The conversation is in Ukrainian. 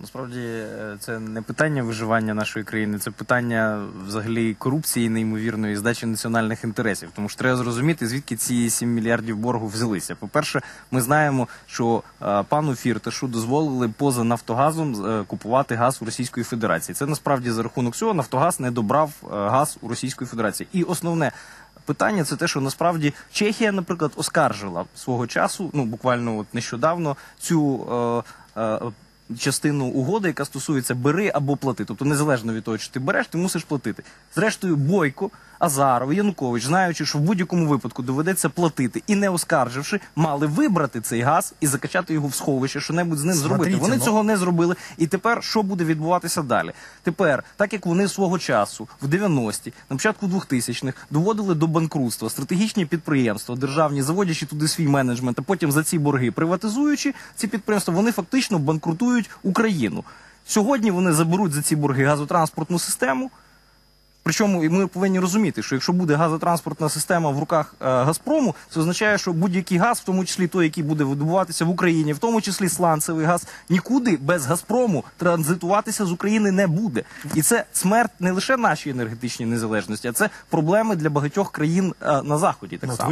Насправді е, це не питання виживання нашої країни, це питання взагалі корупції неймовірної здачі національних інтересів. Тому що треба зрозуміти, звідки ці 7 мільярдів боргу взялися. По-перше, ми знаємо, що е, пану Фірташу дозволили поза Нафтогазом е, купувати газ у Російської Федерації. Це насправді за рахунок цього Нафтогаз не добрав е, газ у Російської Федерації. І основне. Питання це те, що насправді Чехія, наприклад, оскаржила свого часу, ну буквально от нещодавно цю е, е, частину угоди, яка стосується бери або плати. Тобто, незалежно від того, чи ти береш, ти мусиш платити. Зрештою, Бойко, Азаров, Янукович, знаючи, що в будь-якому випадку доведеться платити і не оскарживши, мали вибрати цей газ і закачати його в сховище, що небудь з ним зробити. Вони ну- цього не зробили. І тепер що буде відбуватися далі? Тепер, так як вони свого часу в 90-ті, на початку 2000-х доводили до банкрутства стратегічні підприємства, державні, заводячи туди свій менеджмент, а потім за ці борги приватизуючи ці підприємства, вони фактично банкрутують Україну. Сьогодні вони заберуть за ці борги газотранспортну систему. Причому і ми повинні розуміти, що якщо буде газотранспортна система в руках е, Газпрому, це означає, що будь-який газ, в тому числі той, який буде видобуватися в Україні, в тому числі сланцевий газ, нікуди без Газпрому транзитуватися з України не буде. І це смерть не лише нашій енергетичній незалежності, а це проблеми для багатьох країн е, на заході. Так Ну, само.